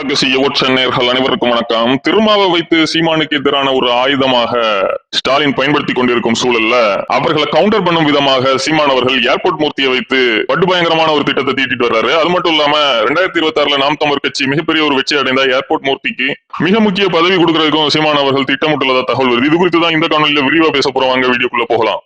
ரகசிய அனைவருக்கும் வணக்கம். திருமாவை வைத்து சீமானுக்கு எதிரான ஒரு ஆயுதமாக ஸ்டாலின் பயன்படுத்திக் கொண்டிருக்கும் சூழல்ல அவர்களை கவுண்டர் பண்ணும் விதமாக சீமான் அவர்கள் ஏர்போர்ட் மூர்த்தியை வைத்து படுபயங்கரமான ஒரு திட்டத்தை தீட்டிட்டு வர்றாரு. அது மட்டும் இல்லாம ரெண்டாயிரத்தி இருபத்தி ஆறுல நாம் தமிழ் கட்சி மிகப்பெரிய ஒரு வெற்றி அடைந்த ஏர்போர்ட் மூர்த்திக்கு மிக முக்கிய பதவி கொடுக்கறதுக்கும் சீமான் அவர்கள் திட்டமிட்டுள்ளதா தகவல் வருது. இது குறித்து தான் இந்த காணொலியில விரிவா பேச போறோம். வீடியோக்குள்ள போகலாம்.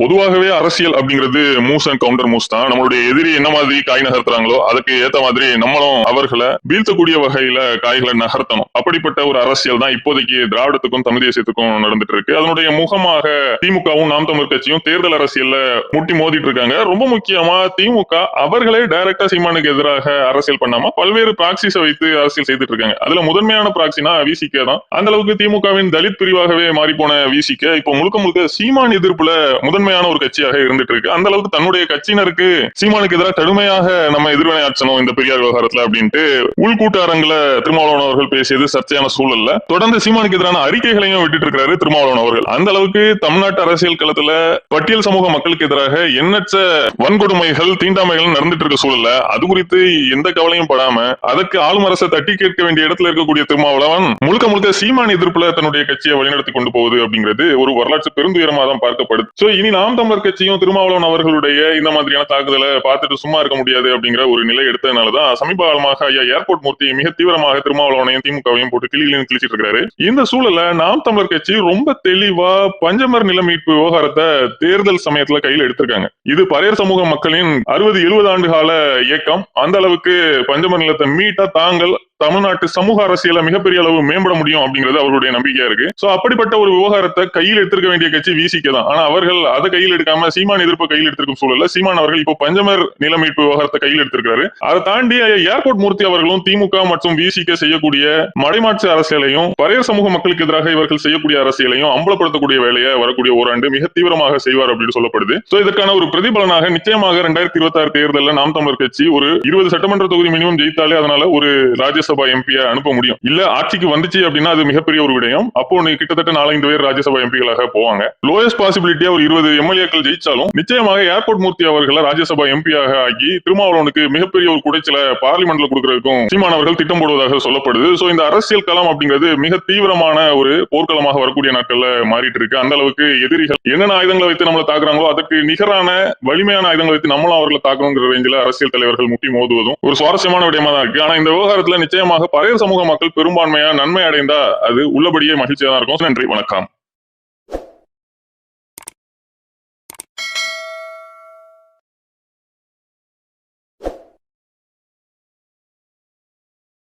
பொதுவாகவே அரசியல் அப்படிங்கிறது மூஸ் அண்ட் கவுண்டர் மூஸ் தான். நம்மளுடைய எதிரி என்ன மாதிரி காய் நகர்த்துறாங்களோ அதுக்கு ஏத்த மாதிரி நம்மளும் அவர்களை வீழ்த்தக்கூடிய வகையில காய்களை நகர்த்தணும். அப்படிப்பட்ட ஒரு அரசியல் தான் இப்போதைக்கு திராவிடத்துக்கும் தமிழ் தேசியத்துக்கும் நடந்துட்டு இருக்கு. அதனுடைய முகமாக திமுகவும் நாம் தமிழ் கட்சியும் தேர்தல் அரசியல்ல முட்டி மோதிட்டு இருக்காங்க. ரொம்ப முக்கியமா திமுக அவர்களே டைரக்டா சீமானுக்கு எதிராக அரசியல் பண்ணாம பல்வேறு பிராக்சிஸை வைத்து அரசியல் செய்துட்டு இருக்காங்க. அதுல முதன்மையான பிராக்சினா விசிகே தான். அந்த அளவுக்கு திமுகவின் தலித் பிரிவாகவே மாறி போன விசிகே இப்போ முழுக்க முழுக்க சீமான் எதிர்ப்புல முதன்மை கடுமையான ஒரு கட்சியாக இருந்துட்டு இருக்கு. அந்த அளவுக்கு தன்னுடைய கட்சியினருக்கு சீமானுக்கு எதிராக கடுமையாக நம்ம எதிர்வினை ஆற்றணும் இந்த பெரியார் விவகாரத்துல அப்படின்ட்டு உள்கூட்டாரங்கள திருமாவளவன் அவர்கள் பேசியது சர்ச்சையான சூழல்ல தொடர்ந்து சீமானுக்கு எதிரான அறிக்கைகளையும் விட்டுட்டு இருக்கிறாரு திருமாவளவன் அவர்கள். அந்த அளவுக்கு தமிழ்நாட்டு அரசியல் களத்துல பட்டியல் சமூக மக்களுக்கு எதிராக எண்ணற்ற வன்கொடுமைகள் தீண்டாமைகள் நடந்துட்டு இருக்க சூழல்ல அது குறித்து எந்த கவலையும் படாம அதற்கு ஆளும் அரசை தட்டி கேட்க வேண்டிய இடத்துல இருக்கக்கூடிய திருமாவளவன் முழுக்க முழுக்க சீமான் எதிர்ப்புல தன்னுடைய கட்சியை வழிநடத்தி கொண்டு போகுது அப்படிங்கிறது ஒரு வரலாற்று பெருந்துயரமாக தான் பார்க்கப்படுது. சோ இனி நாம் தமிழர் கட்சியும் திருமாவளவன் அவர்களுடைய இந்த மாதிரியான தாக்குதலை பார்த்துட்டு சும்மா இருக்க முடியாது அப்படிங்கிற ஒரு நிலை எடுத்ததுனாலதான் சமீப காலமாக ஐயா ஏர்போர்ட் மூர்த்தி மிக தீவிரமாக திருமாவளவனையும் திமுகவையும் போட்டு கிளியிலும் கிழிச்சிட்டு இருக்காரு. இந்த சூழல்ல நாம் தமிழர் கட்சி ரொம்ப தெளிவா பஞ்சமர் நில மீட்பு விவகாரத்தை தேர்தல் சமயத்துல கையில் எடுத்திருக்காங்க. இது பரையர் சமூக மக்களின் அறுபது எழுபது ஆண்டு கால இயக்கம். அந்த அளவுக்கு பஞ்சமர் நிலத்தை மீட்டா தாங்கள் தமிழ்நாட்டு சமூக அரசியல மிகப்பெரிய அளவு மேம்பட முடியும் அப்படிங்கிறது அவருடைய நம்பிக்கையா இருக்கு. சோ அப்படிப்பட்ட ஒரு விவகாரத்தை கையில் எடுத்திருக்க வேண்டிய கட்சி விசிக்க தான். ஆனா அவர்கள் அதை கையில் எடுக்காம சீமான் எதிர்ப்பு கையில் எடுத்திருக்கும் சூழல்ல சீமான் அவர்கள் இப்போ பஞ்சமர் நிலமீட்பு விவகாரத்தை கையில் எடுத்திருக்காரு அதை தாண்டி ஏர்போர்ட் மூர்த்தி அவர்களும் திமுக மற்றும் விசிக செய்யக்கூடிய மடைமாற்று அரசியலையும் பழைய சமூக மக்களுக்கு எதிராக இவர்கள் செய்யக்கூடிய அரசியலையும் அம்பலப்படுத்தக்கூடிய வேலையை வரக்கூடிய ஓராண்டு மிக தீவிரமாக செய்வார் அப்படின்னு சொல்லப்படுது. சோ இதற்கான ஒரு பிரதிபலனாக நிச்சயமாக ரெண்டாயிரத்தி இருபத்தி ஆறு தேர்தலில் நாம் தமிழர் கட்சி ஒரு இருபது சட்டமன்ற தொகுதி மினிமம் ஜெயித்தாலே அதனால ஒரு ராஜ்ய ராஜ்யசபா எம்பியை அனுப்ப முடியும். இல்ல ஆட்சிக்கு வந்துச்சு அப்படின்னா அது மிகப்பெரிய ஒரு விடயம். அப்போ நீ கிட்டத்தட்ட நாலஞ்சு பேர் ராஜ்யசபா எம்பிகளாக போவாங்க. லோயஸ்ட் பாசிபிலிட்டியா ஒரு இருபது எம்எல்ஏக்கள் ஜெயிச்சாலும் நிச்சயமாக ஏர்போர்ட் மூர்த்தி அவர்களை ராஜ்யசபா எம்பியாக ஆக்கி திருமாவளவனுக்கு மிகப்பெரிய ஒரு குடைச்சல பார்லிமெண்ட்ல கொடுக்கறதுக்கும் சீமான் அவர்கள் திட்டம் போடுவதாக சொல்லப்படுது. சோ இந்த அரசியல் களம் அப்படிங்கிறது மிக தீவிரமான ஒரு போர்க்களமாக வரக்கூடிய நாட்கள்ல மாறிட்டு இருக்கு. அந்த அளவுக்கு எதிரிகள் என்னென்ன ஆயுதங்களை வைத்து நம்மளை தாக்குறாங்களோ அதற்கு நிகரான வலிமையான ஆயுதங்களை வைத்து நம்மளும் அவர்களை தாக்கணுங்கிற ரேஞ்சில அரசியல் தலைவர்கள் முட்டி மோதுவதும் ஒரு சுவாரஸ்யமான விடயமா தான் இருக்கு. ஆனா இந்த விவகாரத்துல நிச்சயம் நிச்சயமாக பழைய சமூக மக்கள் பெரும்பான்மையா நன்மை அடைந்தா அது உள்ளபடியே மகிழ்ச்சியா தான் இருக்கும். நன்றி வணக்கம்.